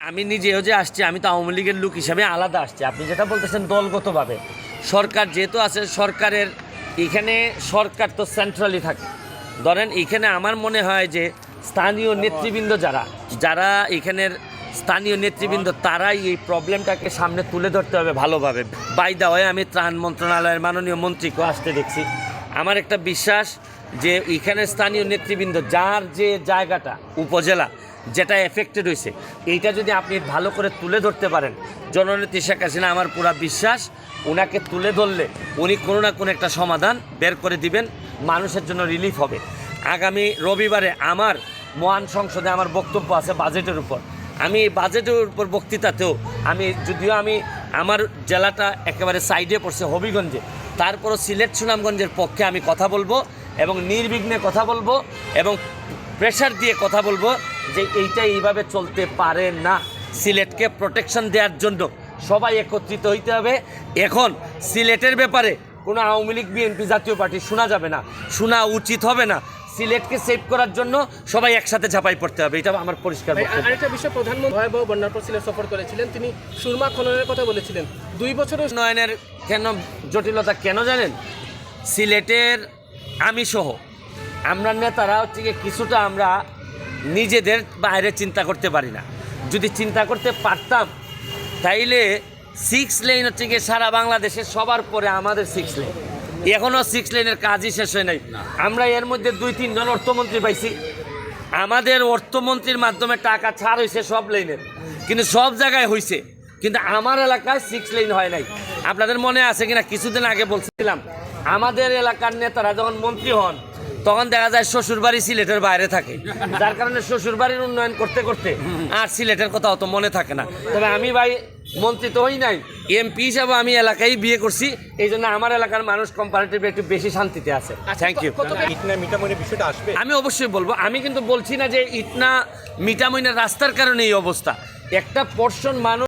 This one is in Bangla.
আমি নিজেও যে আসছি, আমি তো আওয়ামী লীগের লোক হিসাবে আলাদা আসছি। আপনি যেটা বলতেছেন দলগতভাবে, সরকার যেহেতু আছে, সরকারের এখানে সরকার তো সেন্ট্রালি থাকে। ধরেন, এখানে আমার মনে হয় যে স্থানীয় নেতৃবৃন্দ যারা যারা এখানের স্থানীয় নেতৃবৃন্দ, তারাই এই প্রবলেমটাকে সামনে তুলে ধরতে হবে ভালোভাবে। বাই দা হয় আমি ত্রাণ মন্ত্রণালয়ের মাননীয় মন্ত্রীকেও আসতে দেখছি। আমার একটা বিশ্বাস যে এখানে স্থানীয় নেতৃবৃন্দ, যার যে জায়গাটা, উপজেলা যেটা এফেক্টেড হয়েছে এইটা যদি আপনি ভালো করে তুলে ধরতে পারেন, জননেত্রী শেখ হাসিনা আমার পুরা বিশ্বাস ওনাকে তুলে ধরলে উনি কোনো না কোনো একটা সমাধান বের করে দিবেন, মানুষের জন্য রিলিফ হবে। আগামী রবিবারে আমার মহান সংসদে আমার বক্তব্য আছে বাজেটের উপর। আমি বাজেটের উপর বক্তৃতাতেও আমি, যদিও আমি আমার জেলাটা একেবারে সাইডে পড়ছে হবিগঞ্জে, তারপরও সিলেট সুনামগঞ্জের পক্ষে আমি কথা বলব এবং নির্বিঘ্নে কথা বলব এবং প্রেশার দিয়ে কথা বলব। যে এইটা এইভাবে চলতে পারে না। সিলেটকে প্রোটেকশন দেওয়ার জন্য সবাই একত্রিত হইতে হবে। এখন সিলেটের ব্যাপারে কোনো আওয়ামী লীগ বিএনপি জাতীয় পার্টি শোনা যাবে না শোনা উচিত হবে না। সিলেটকে সেভ করার জন্য সবাই একসাথে ঝাঁপাই পড়তে হবে। এটা আমার পরিষ্কার। আরেকটা বিষয় প্রধানমন্ত্রী ভয়াবহ বন্যার পর সিলেট সফর করেছিলেন। তিনি সুরমা খননের কথা বলেছিলেন। দুই বছরের উন্নয়নের কেন জটিলতা কেন জানেন? সিলেটের আমি সহ আমরা নেতারা হচ্ছে কিছুটা আমরা নিজেদের বাইরে চিন্তা করতে পারি না। যদি চিন্তা করতে পারতাম তাইলে সিক্স লেন হচ্ছে গিয়ে সারা বাংলাদেশে সবার পরে আমাদের সিক্স লেন এখনও সিক্স লেনের কাজই শেষ হয় নাই। আমরা এর মধ্যে দুই তিনজন অর্থমন্ত্রী পাইছি। আমাদের অর্থমন্ত্রীর মাধ্যমে টাকা ছাড় হয়েছে সব লেনের কিন্তু সব জায়গায় হয়েছে কিন্তু আমার এলাকায় সিক্স লেন হয় নাই। আপনাদের মনে আছে কিনা? কিছুদিন আগে বলছিলাম আমাদের এলাকার নেতারা যখন মন্ত্রী হন তখন দেখা যায় শ্বশুরবাড়ি সিলেটের বাইরে থাকে। যার কারণে শ্বশুরবাড়ির উন্নয়ন করতে করতে আর সিলেটের কথা অত মনে থাকে না। তবে আমি ভাই মন্ত্রী তো হই নাই এমপি হিসাবে আমি এলাকায় বিয়ে করছি এই জন্য আমার এলাকার মানুষ কম্পারেটিভ একটু বেশি শান্তিতে আছে। থ্যাংক ইউ ইটনা মিটামনের বিষয়টা আসবে? আমি অবশ্যই বলব আমি কিন্তু বলছি না যে ইটনা মিটামিনের রাস্তার কারণে এই অবস্থা। একটা পর্ষণ মানুষ